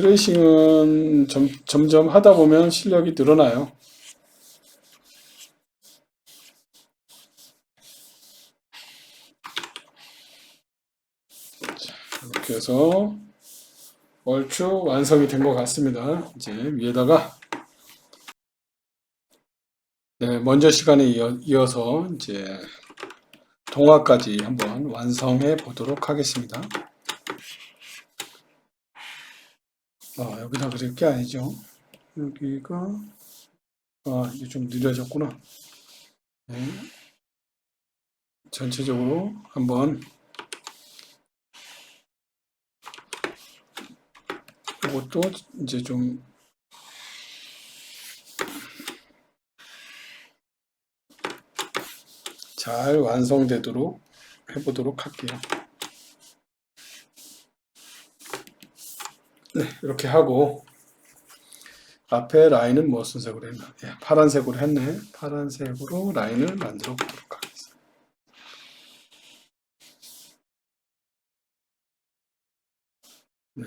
트레이싱은 점, 점점 하다 보면 실력이 늘어나요. 자, 이렇게 해서 얼추 완성이 된 것 같습니다. 이제 위에다가 네, 먼저 시간에 이어, 이어서 이제 동화까지 한번 완성해 보도록 하겠습니다. 아, 여기다 그릴 게 아니죠. 여기가, 아, 이게 좀 느려졌구나. 네. 전체적으로 한번 이것도 이제 좀 잘 완성되도록 해보도록 할게요. 네, 이렇게 하고 앞에 라인은 무슨 색으로 했나? 예, 파란색으로 했네. 파란색으로 라인을 만들어 보도록 하겠습니다. 네.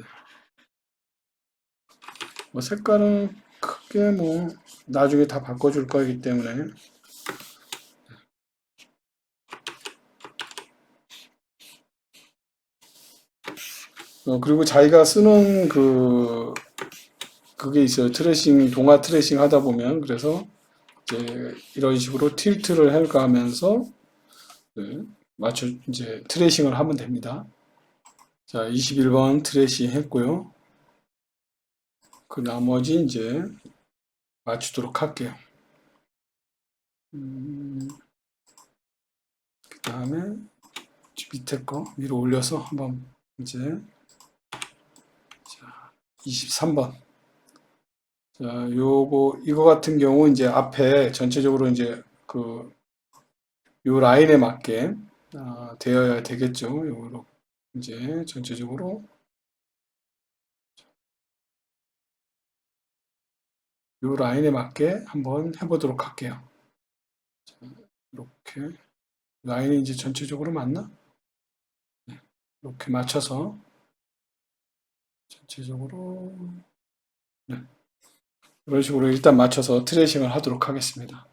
뭐 색깔은 크게 뭐 나중에 다 바꿔줄 거기 때문에 어, 그리고 자기가 쓰는 그, 그게 있어요. 트레싱, 동화 트레싱 하다 보면, 그래서 이제 이런 식으로 틸트를 할까 하면서, 네, 맞춰, 이제 트레이싱을 하면 됩니다. 자, 21번 트레이싱 했고요. 그 나머지 이제 맞추도록 할게요. 음, 그 다음에 밑에 거 위로 올려서 한번 이제 23번. 자, 요거, 이거 같은 경우 이제 앞에 전체적으로 이제 그, 요 라인에 맞게, 아, 되어야 되겠죠. 요로, 이제 전체적으로. 요 라인에 맞게 한번 해보도록 할게요. 자, 이렇게. 라인이 이제 전체적으로 맞나? 네, 이렇게 맞춰서 전체적으로 네. 이런 식으로 일단 맞춰서 트레이싱을 하도록 하겠습니다.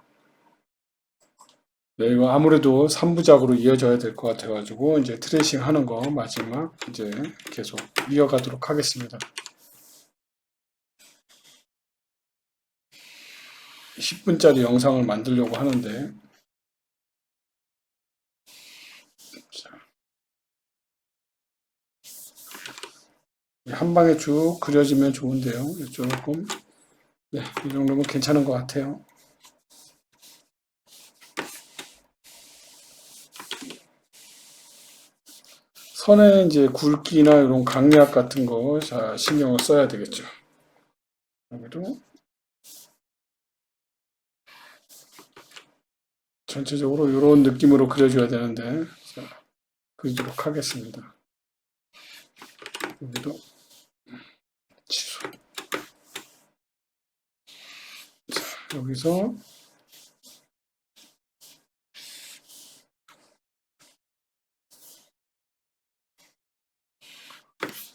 네, 이거 아무래도 3부작으로 이어져야 될 것 같아가지고 이제 트레이싱 하는 거 마지막 이제 계속 이어가도록 하겠습니다. 10분짜리 영상을 만들려고 하는데 한 방에 쭉 그려지면 좋은데요. 조금 네, 이 정도면 괜찮은 것 같아요. 선에 이제 굵기나 이런 강약 같은 거 자, 신경을 써야 되겠죠. 여기도 전체적으로 이런 느낌으로 그려줘야 되는데 자, 그리도록 하겠습니다. 여기도 취소. 자, 여기서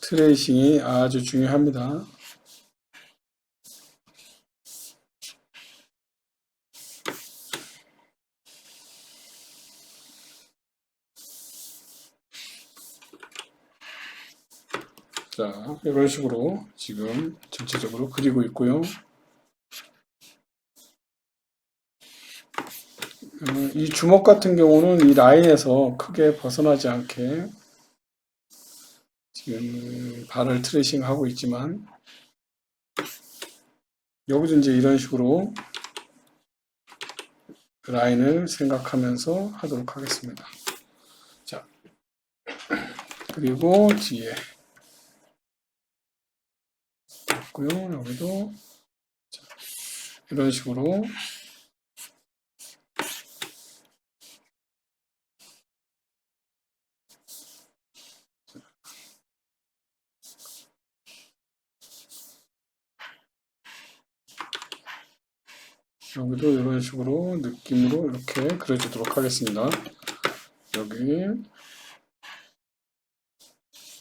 트레이싱이 아주 중요합니다. 자, 이런 식으로 지금 전체적으로 그리고 있고요. 음, 이 주먹 같은 경우는 이 라인에서 크게 벗어나지 않게 지금 발을 트레이싱 하고 있지만 여기도 이제 이런 식으로 라인을 생각하면서 하도록 하겠습니다. 자, 그리고 뒤에 있고요. 여기도 자, 이런 식으로 여기도 이런 식으로 느낌으로 이렇게 그려주도록 하겠습니다. 여기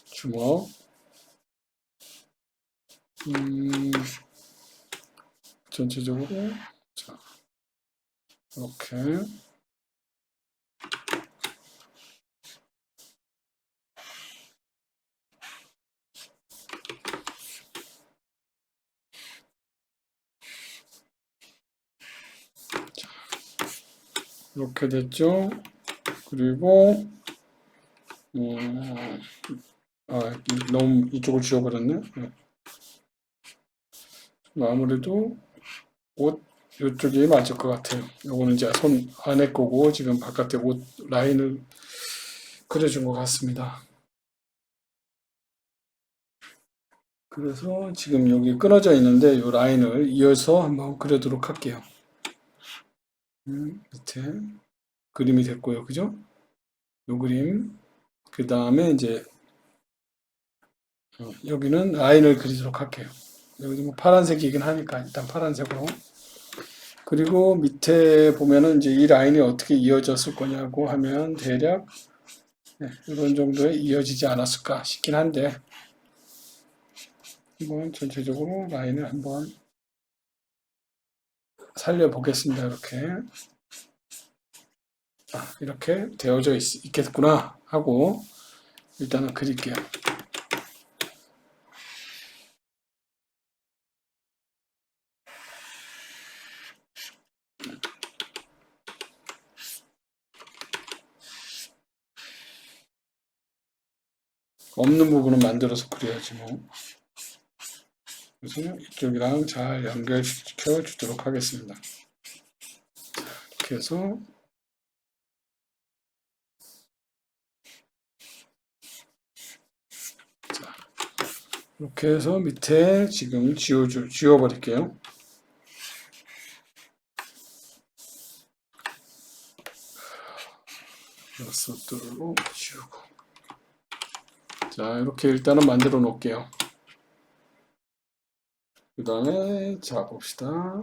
주먹 음, 전체적으로 자 이렇게 자, 이렇게 됐죠. 그리고 음, 아, 이- 너무 이쪽을 지워버렸네. 네. 아무래도 옷 이쪽이 맞을 것 같아요. 요거는 이제 손 안에 거고 지금 바깥에 옷 라인을 그려준 것 같습니다. 그래서 지금 여기 끊어져 있는데 이 라인을 이어서 한번 그려도록 할게요. 음, 밑에 그림이 됐고요. 그죠? 요 그림. 그 다음에 이제 어, 여기는 라인을 그리도록 할게요. 여기 뭐 파란색이긴 하니까 일단 파란색으로. 그리고 밑에 보면은 이제 이 라인이 어떻게 이어졌을 거냐고 하면 대략 네, 이런 정도에 이어지지 않았을까 싶긴 한데 이건 전체적으로 라인을 한번 살려보겠습니다. 이렇게 아, 이렇게 되어져 있, 있겠구나 하고 일단은 그릴게요. 없는 부분은 만들어서 그려야지 뭐. 그래서 이쪽이랑 잘 연결시켜 주도록 하겠습니다. 자, 이렇게 해서 자, 이렇게 해서 밑에 지금 지워주, 지워버릴게요. 뚫고 지우고 자 이렇게 일단은 만들어 놓을게요. 그 다음에 자 봅시다.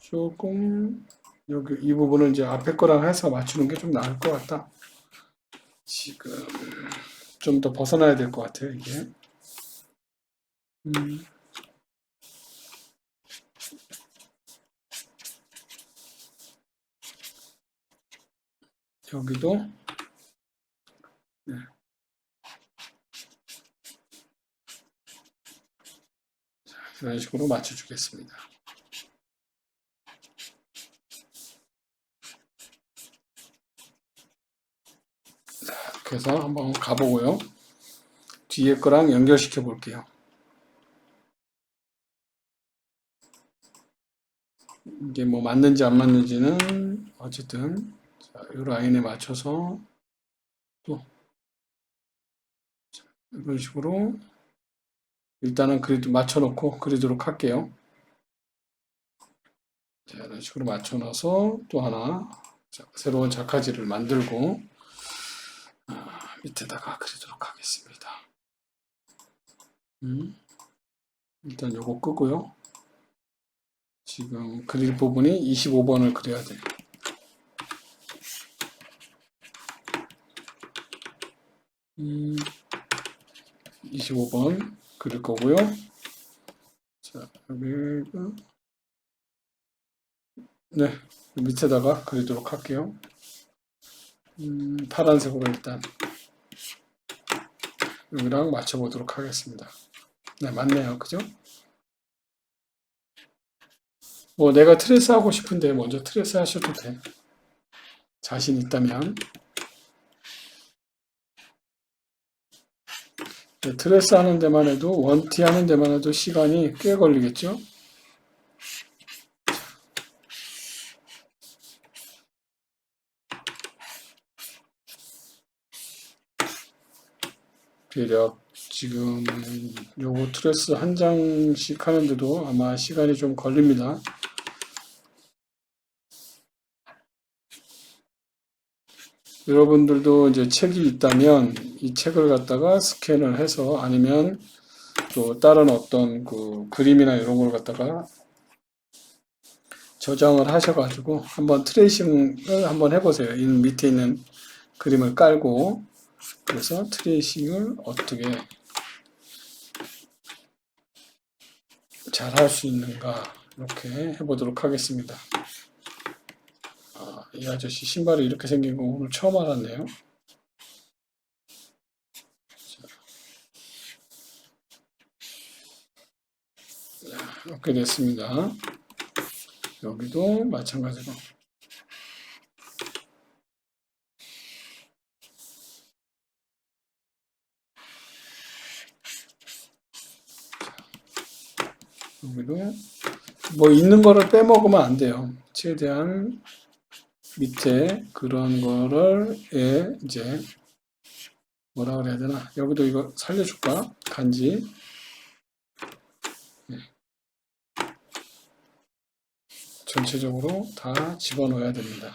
조금 여기 이 부분은 이제 앞에 거랑 해서 맞추는 게 좀 나을 것 같다. 지금 좀 더 벗어나야 될 것 같아요 이게. 음. 여기도 네. 자, 이런 식으로 맞춰주겠습니다. 자, 해서 한번 가보고요. 뒤에 거랑 연결시켜 볼게요. 이게 뭐 맞는지 안 맞는지는 어쨌든 자, 이 라인에 맞춰서 또 자, 이런 식으로 일단은 그리도 맞춰놓고 그리도록 할게요. 자, 이런 식으로 맞춰놔서 또 하나 자, 새로운 작화지를 만들고 아, 밑에다가 그리도록 하겠습니다. 음, 일단 요거 끄고요. 지금 그릴 부분이 25번을 그려야 돼요. 음, 25번 그릴 거고요. 자, 여기가 네, 밑에다가 그리도록 할게요. 음, 파란색으로 일단 여기랑 맞춰보도록 하겠습니다. 네, 맞네요. 그죠? 뭐 내가 트레스 하고 싶은데 먼저 트레스 하셔도 돼. 자신 있다면. 네, 트레스 하는 데만 해도 원티 하는 데만 해도 시간이 꽤 걸리겠죠? 대략 지금 요거 트레스 한 장씩 하는데도 아마 시간이 좀 걸립니다. 여러분들도 이제 책이 있다면 이 책을 갖다가 스캔을 해서 아니면 또 다른 어떤 그 그림이나 이런 걸 갖다가 저장을 하셔가지고 한번 트레이싱을 한번 해보세요. 이 밑에 있는 그림을 깔고 그래서 트레이싱을 어떻게 잘 할 수 있는가 이렇게 해보도록 하겠습니다. 아, 이 아저씨 신발이 이렇게 생긴 거 오늘 처음 알았네요. 자, 이렇게 됐습니다. 여기도 마찬가지로 여기도 뭐 있는 거를 빼먹으면 안 돼요. 최대한 밑에 그런 거를 예, 이제 뭐라 그래야 되나 여기도 이거 살려줄까 간지 예. 전체적으로 다 집어넣어야 됩니다.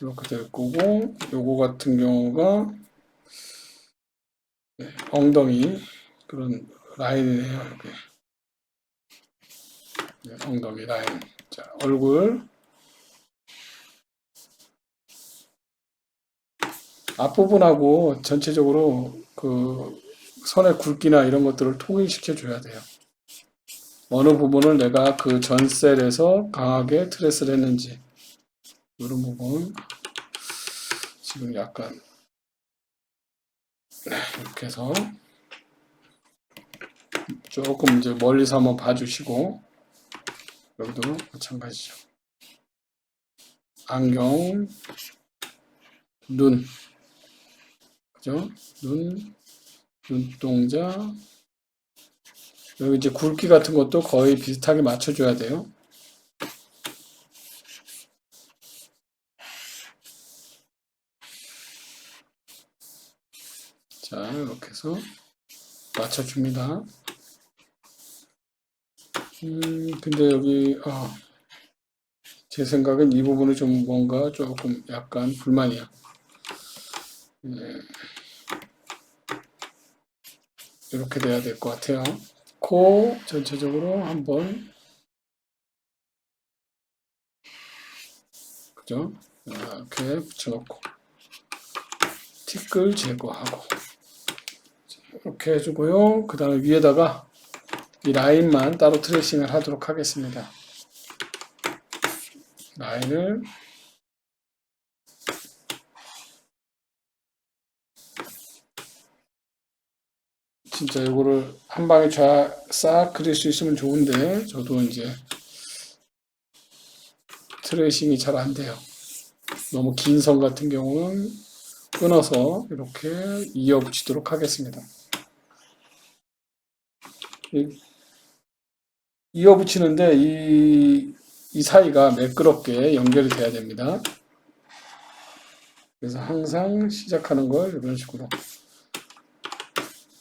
이렇게 될 거고 요거 같은 경우가 네, 엉덩이 그런 라인이네요 이렇게. 네, 엉덩이 라인. 자 얼굴. 앞부분하고 전체적으로 그 선의 굵기나 이런 것들을 통일시켜 줘야 돼요. 어느 부분을 내가 그 전 셀에서 강하게 트레스를 했는지 이런 부분 지금 약간 네, 이렇게 해서 조금 이제 멀리서 한번 봐주시고 여기도 마찬가지죠. 안경, 눈, 그죠? 눈, 눈동자. 여기 이제 굵기 같은 것도 거의 비슷하게 맞춰줘야 돼요. 자, 이렇게 해서 맞춰줍니다. 음, 근데 여기, 아, 제 생각엔 이 부분이 좀 뭔가 조금 약간 불만이야. 네. 이렇게 돼야 될 것 같아요. 코 전체적으로 한번, 그죠? 이렇게 붙여놓고, 티끌 제거하고, 이렇게 해주고요. 그 다음에 위에다가 이 라인만 따로 트레이싱을 하도록 하겠습니다. 라인을 진짜 이거를 한 방에 쫙 그릴 수 있으면 좋은데 저도 이제 트레이싱이 잘 안 돼요. 너무 긴 선 같은 경우는 끊어서 이렇게 이어 붙이도록 하겠습니다. 이- 이어 붙이는데 이, 이 사이가 매끄럽게 연결이 돼야 됩니다. 그래서 항상 시작하는 걸 이런 식으로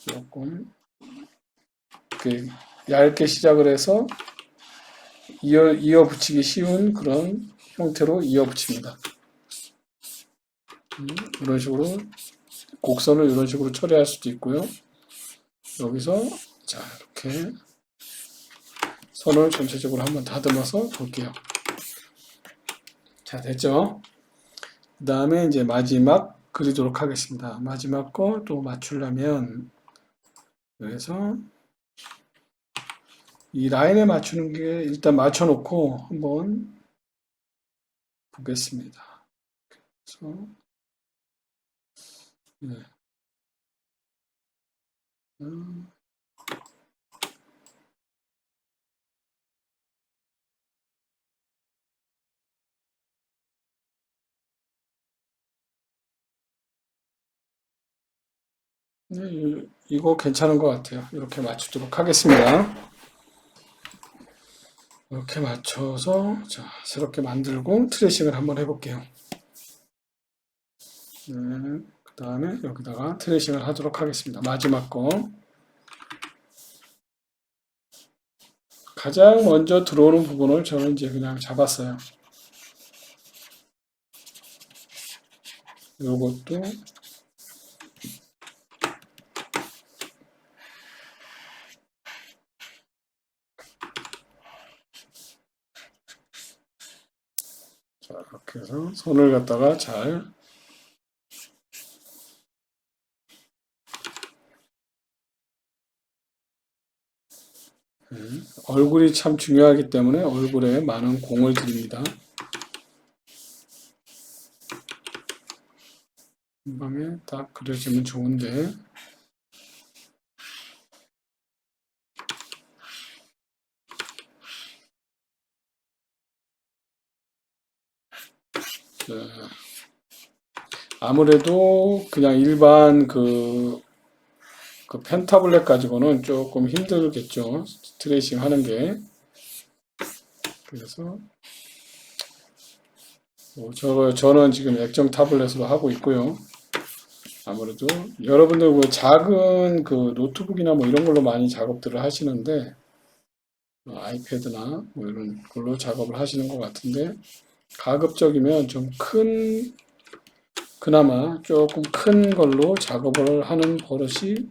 조금 이렇게 얇게 시작을 해서 이어, 이어 붙이기 쉬운 그런 형태로 이어 붙입니다. 음, 이런 식으로 곡선을 이런 식으로 처리할 수도 있고요. 여기서 자 이렇게 선을 전체적으로 한번 다듬어서 볼게요. 자 됐죠? 그 다음에 이제 마지막 그리도록 하겠습니다. 마지막 거 또 맞추려면 그래서 이 라인에 맞추는 게 일단 맞춰놓고 한번 보겠습니다. 그래서 네. 음. 이거 괜찮은 것 같아요. 이렇게 맞추도록 하겠습니다. 이렇게 맞춰서 자, 새롭게 만들고 트레이싱을 한번 해볼게요. 네, 그 다음에 여기다가 트레이싱을 하도록 하겠습니다. 마지막 거. 가장 먼저 들어오는 부분을 저는 이제 그냥 잡았어요. 요것도 해서 손을 갖다가 잘 음, 얼굴이 참 중요하기 때문에 얼굴에 많은 공을 들입니다. 한 방에 딱 그려지면 좋은데 아무래도 그냥 일반 그, 그 펜타블렛 가지고는 조금 힘들겠죠. 트레이싱 하는 게. 그래서 뭐 저, 저는 지금 액정 타블렛으로 하고 있고요. 아무래도 여러분들 그 작은 그 노트북이나 뭐 이런 걸로 많이 작업들을 하시는데 어, 아이패드나 뭐 이런 걸로 작업을 하시는 것 같은데 가급적이면 좀 큰 그나마 조금 큰 걸로 작업을 하는 버릇이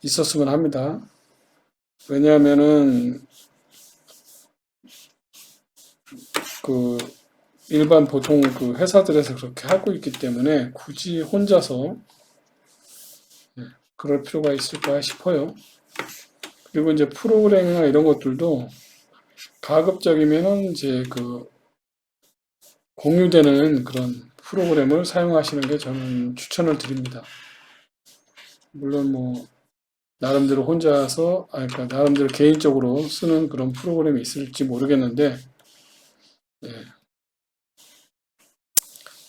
있었으면 합니다. 왜냐하면은 그 일반 보통 그 회사들에서 그렇게 하고 있기 때문에 굳이 혼자서 예, 그럴 필요가 있을까 싶어요. 그리고 이제 프로그램이나 이런 것들도 가급적이면은 이제 그 공유되는 그런 프로그램을 사용하시는 게 저는 추천을 드립니다. 물론 뭐 나름대로 혼자서 아 그러니까 나름대로 개인적으로 쓰는 그런 프로그램이 있을지 모르겠는데 예.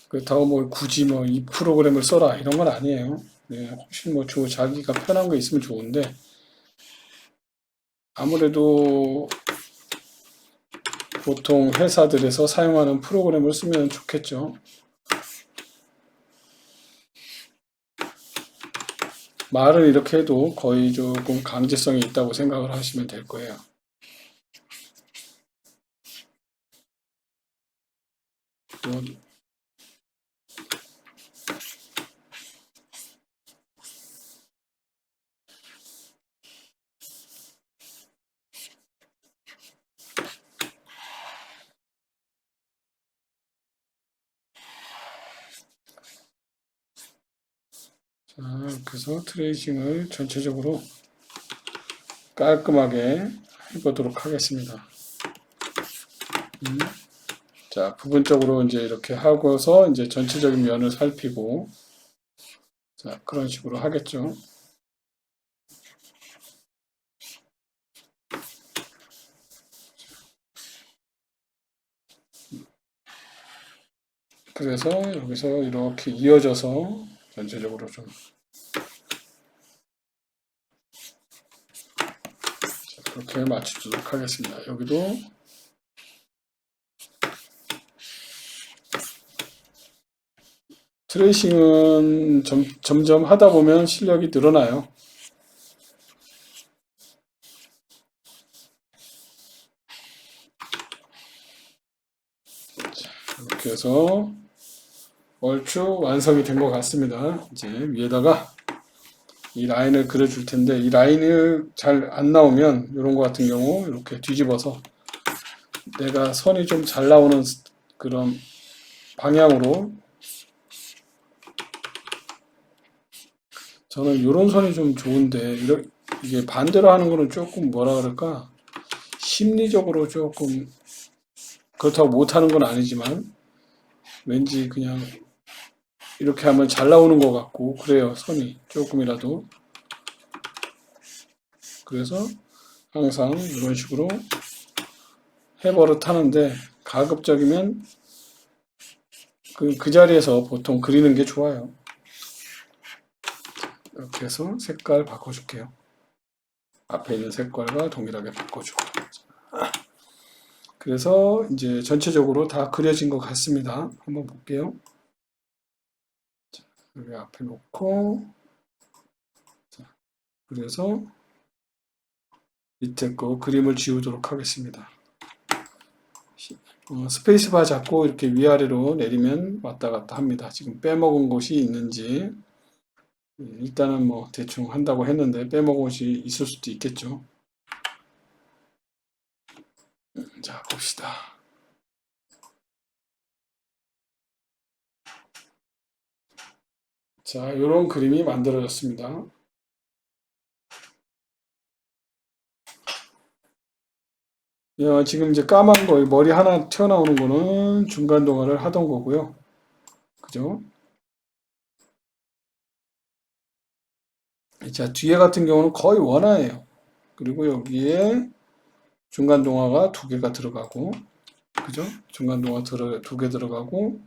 그렇다고 뭐 굳이 뭐 이 프로그램을 써라 이런 건 아니에요. 네, 훨씬 뭐 조, 자기가 편한 거 있으면 좋은데 아무래도 보통 회사들에서 사용하는 프로그램을 쓰면 좋겠죠. 말은 이렇게 해도 거의 조금 강제성이 있다고 생각을 하시면 될 거예요. 뭐 자, 그래서 트레이싱을 전체적으로 깔끔하게 해보도록 하겠습니다. 음. 자, 부분적으로 이제 이렇게 하고서 이제 전체적인 면을 살피고, 자, 그런 식으로 하겠죠. 그래서 여기서 이렇게 이어져서 전체적으로 좀 자, 그렇게 맞추도록 하겠습니다. 여기도 트레이싱은 점, 점점 하다 보면 실력이 늘어나요. 자, 이렇게 해서 얼추 완성이 된 것 같습니다. 이제 위에다가 이 라인을 그려줄 텐데 이 라인을 잘 안 나오면 이런 거 같은 경우 이렇게 뒤집어서 내가 선이 좀 잘 나오는 그런 방향으로 저는 이런 선이 좀 좋은데 이게 반대로 하는 거는 조금 뭐라 그럴까 심리적으로 조금 그렇다고 못하는 건 아니지만 왠지 그냥 이렇게 하면 잘 나오는 것 같고 그래요 선이. 조금이라도. 그래서 항상 이런 식으로 해버릇 하는데 가급적이면 그, 그 자리에서 보통 그리는 게 좋아요. 이렇게 해서 색깔 바꿔줄게요. 앞에 있는 색깔과 동일하게 바꿔주고. 그래서 이제 전체적으로 다 그려진 것 같습니다. 한번 볼게요 여기 앞에 놓고 자, 그래서 밑에 거 그림을 지우도록 하겠습니다. 시- 어, 스페이스바 잡고 이렇게 위아래로 내리면 왔다 갔다 합니다. 지금 빼먹은 곳이 있는지 예, 일단은 뭐 대충 한다고 했는데 빼먹은 곳이 있을 수도 있겠죠. 자 봅시다. 자, 이런 그림이 만들어졌습니다. 야, 지금 이제 까만 거, 머리 하나 튀어나오는 거는 중간 동화를 하던 거고요. 그죠? 자, 뒤에 같은 경우는 거의 원화예요. 그리고 여기에 중간 동화가 두 개가 들어가고, 그죠? 중간 동화 두 개 들어가고,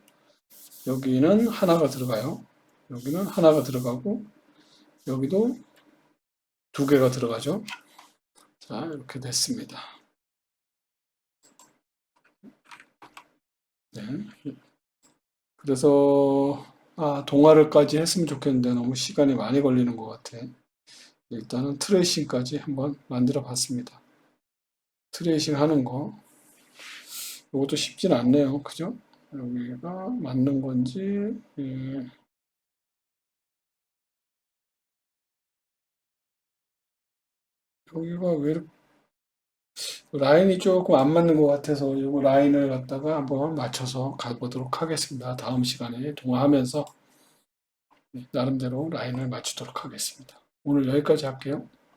여기는 하나가 들어가요. 여기는 하나가 들어가고, 여기도 두 개가 들어가죠. 자, 이렇게 됐습니다. 네. 그래서, 아, 동화를까지 했으면 좋겠는데 너무 시간이 많이 걸리는 것 같아. 일단은 트레이싱까지 한번 만들어 봤습니다. 트레이싱 하는 거. 이것도 쉽진 않네요. 그죠? 여기가 맞는 건지, 예. 여기가 왜 이렇게 라인이 조금 안 맞는 것 같아서 이 라인을 갖다가 한번 맞춰서 가보도록 하겠습니다. 다음 시간에 동화하면서 나름대로 라인을 맞추도록 하겠습니다. 오늘 여기까지 할게요.